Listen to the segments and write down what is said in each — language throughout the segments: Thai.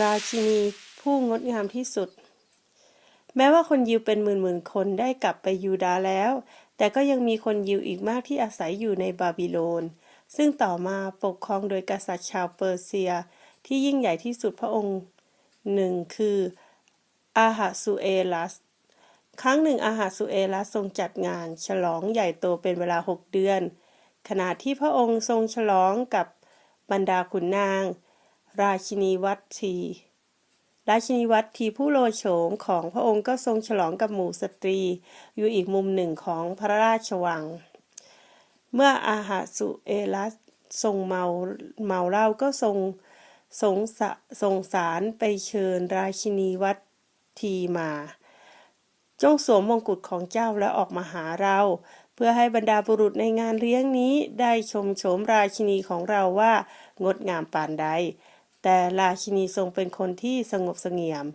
ราชินีผู้งดงามที่สุด แม้ว่าคนยิวเป็นหมื่นๆคนได้กลับไปยูดาห์แล้ว แต่ก็ยังมีคนยิวอีกมากที่อาศัยอยู่ในบาบิโลน ซึ่งต่อมาปกครองโดยกษัตริย์ชาวเปอร์เซีย ที่ยิ่งใหญ่ที่สุดพระองค์หนึ่งคืออาหาสุเอลัส ครั้งหนึ่งอาหาสุเอลัสทรงจัดงาน ฉลองใหญ่โตเป็นเวลาหกเดือน ขณะที่พระองค์ทรงฉลองกับบรรดาขุนนาง ราชินีวัตถีราชินีวัตถีผู้โลโฉมของพระองค์ก็ทรงฉลองกับหมู่สตรี อยู่อีกมุมหนึ่งของพระราชวัง เมื่ออาหาสุเอลัสทรงเมาเมาเหล้าก็ทรงสงสสงสารไปเชิญราชินีวัตถีมา จงสวมมงกุฎของเจ้าและออกมาหาเรา เพื่อให้บรรดาบุรุษในงานเลี้ยงนี้ได้ชมโฉมราชินีของเราว่างดงามปานใด แต่ราชินีทรงเป็นคนที่สงบเสงี่ยม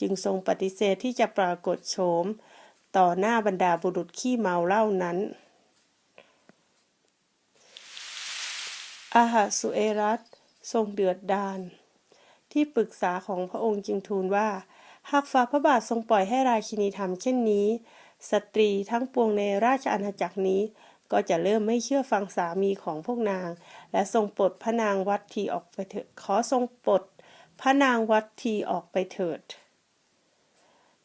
จึงทรงปฏิเสธที่จะปรากฏโฉม ต่อหน้าบรรดาบุรุษขี้เมาเหล้านั้นอาหาสุเอรัสทรงเดือดดาลที่ปรึกษาของพระองค์จึงทูลว่า หากฝ่าพระบาททรงปล่อยให้ราชินีทำเช่นนี้ สตรีทั้งปวงในราชอาณาจักรนี้ ก็จะเริ่มไม่เชื่อฟังสามีของพวกนาง และทรงปลดพระนางวัตถีออกไปเถิดขอทรงปลดพระนางวัตถีออกไปเถิด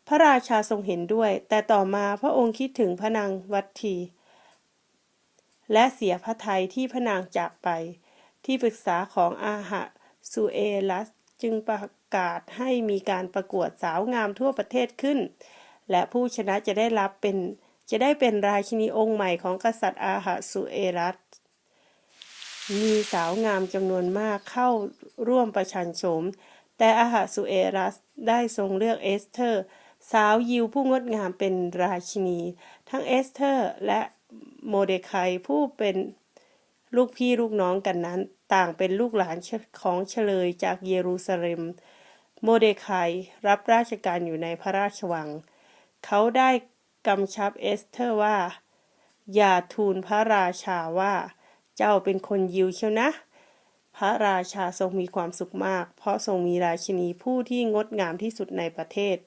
พระราชาทรงเห็นด้วย แต่ต่อมาพระองค์คิดถึงพระนางวัตถีและเสียพระทัยที่พระนางจากไป ที่ปรึกษาของอาหะสุเอลัสจึงประกาศให้มีการประกวดสาวงามทั่วประเทศขึ้น และผู้ชนะจะได้รับเป็น จะได้เป็นราชินีองค์ใหม่ของกษัตริย์อาหะสุเอรัส มีสาวงามจำนวนมากเข้าร่วมประชันโฉม แต่อาหะสุเอรัสได้ทรงเลือกเอสเธอร์ สาวยิวผู้งดงามเป็นราชินี ทั้งเอสเธอร์และโมเดคายผู้เป็นลูกพี่ลูกน้องกันนั้น ต่างเป็นลูกหลานของเฉลยจากเยรูซาเล็ม โมเดคายรับราชการอยู่ในพระราชวัง เขาได้ กำชับเอสเธอร์ว่า อย่าทูลพระราชาว่า เจ้าเป็นคนยิวเชียวนะ พระราชาทรงมีความสุขมาก เพราะทรงมีราชินีผู้ที่งดงามที่สุดในประเทศ